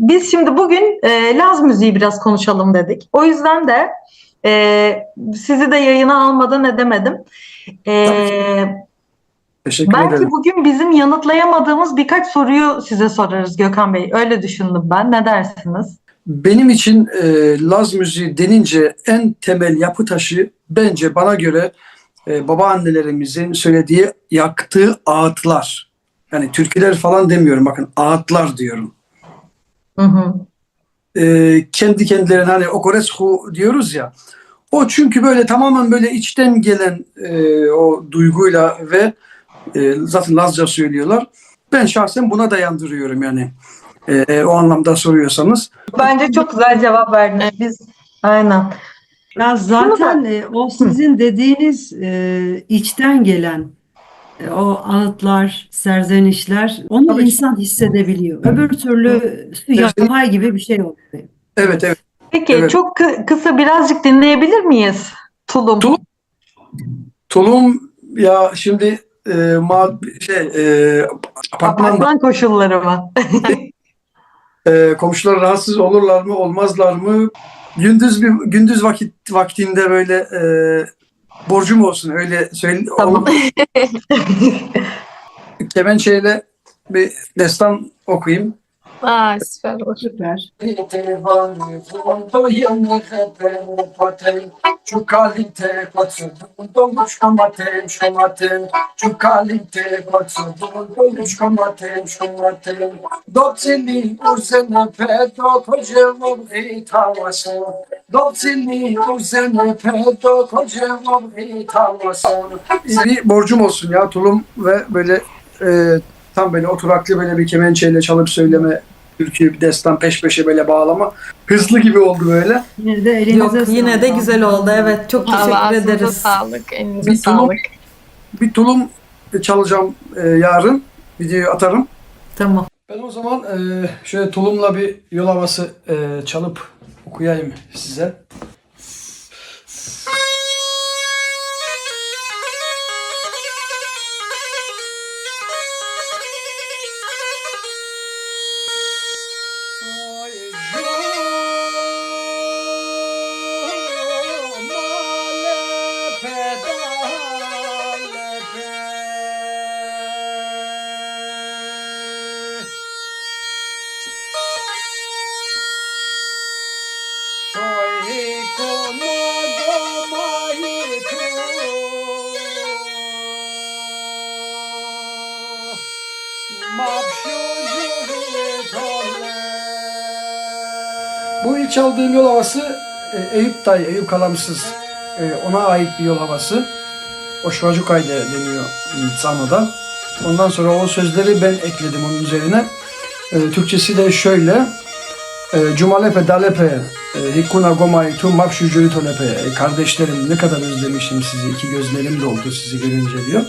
biz şimdi bugün e, Laz müziği biraz konuşalım dedik. O yüzden de e, sizi de yayına almadan edemedim. E, Teşekkür belki ederim. bugün bizim yanıtlayamadığımız birkaç soruyu size sorarız Gökhan Bey. Öyle düşündüm ben. Ne dersiniz? Benim için e, Laz müziği denince en temel yapı taşı bence bana göre e, babaannelerimizin söylediği yaktığı ağıtlar. Yani türküler falan demiyorum bakın ağıtlar diyorum. Hı hı. E, kendi kendilerine hani okoresku diyoruz ya. O çünkü böyle tamamen böyle içten gelen e, o duyguyla ve e, zaten Lazca söylüyorlar. Ben şahsen buna dayandırıyorum yani. E, o anlamda soruyorsanız. Bence çok güzel cevap verdiniz. Biz aynen. Ya zaten e, o sizin dediğiniz e, içten gelen o ağıtlar, serzenişler onu Tabii. insan hissedebiliyor. Öbür türlü yapay gibi bir şey oluyor. Evet evet. Peki Evet. çok kı- kısa birazcık dinleyebilir miyiz? Tulum. Tulum. Tulum ya şimdi e, ma, şey e, apartman Apartman koşulları mı? e, komşular rahatsız olurlar mı olmazlar mı? Gündüz bir gündüz vakit vaktinde böyle e, borcum olsun öyle söyle. Tamam. Kemençeyle bir destan okuyayım. Aa süper olur. Süper. Bir borcum olsun ya tulum ve böyle e, tam böyle oturaklı böyle bir kemençeyle çalıp söyleme türkü bir destan peş peşe böyle bağlama hızlı gibi oldu böyle. Yine de elinize Yok yine de güzel oldu. Evet çok teşekkür Allah ederiz. sağlık, elinize Bir tulum- sağlık. Bir tulum çalacağım e, yarın. Videoyu atarım. Tamam. Ben o zaman e, şöyle tulumla bir yol havası e, çalıp okuyayım size. Bu ilk çaldığım yol havası e, Eyüp Dayı, Eyüp Kalamsız. E, ona ait bir yol havası. O Şvacukay de deniyor Sano'da. Ondan sonra o sözleri ben ekledim onun üzerine. E, Türkçesi de şöyle. Cumalepe dalepe hikuna gomay tu mapşucuri tolepe. E, Kardeşlerim ne kadar özlemişim sizi. iki gözlerim doldu sizi görünce diyor.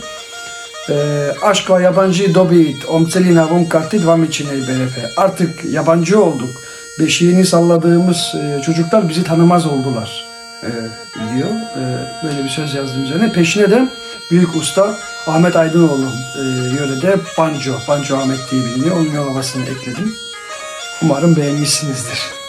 E, aşk ve yabancı dobit omcelina vum kartit vam içine berepe. Artık yabancı olduk. Beşiğini salladığımız e, çocuklar bizi tanımaz oldular e, diyor. Böyle bir söz yazdım üzerine. Peşine de büyük usta Ahmet Aydınoğlu e, yörede Banjo, Banjo Ahmet diye biliniyor. Onun yol havasını ekledim. Umarım beğenmişsinizdir.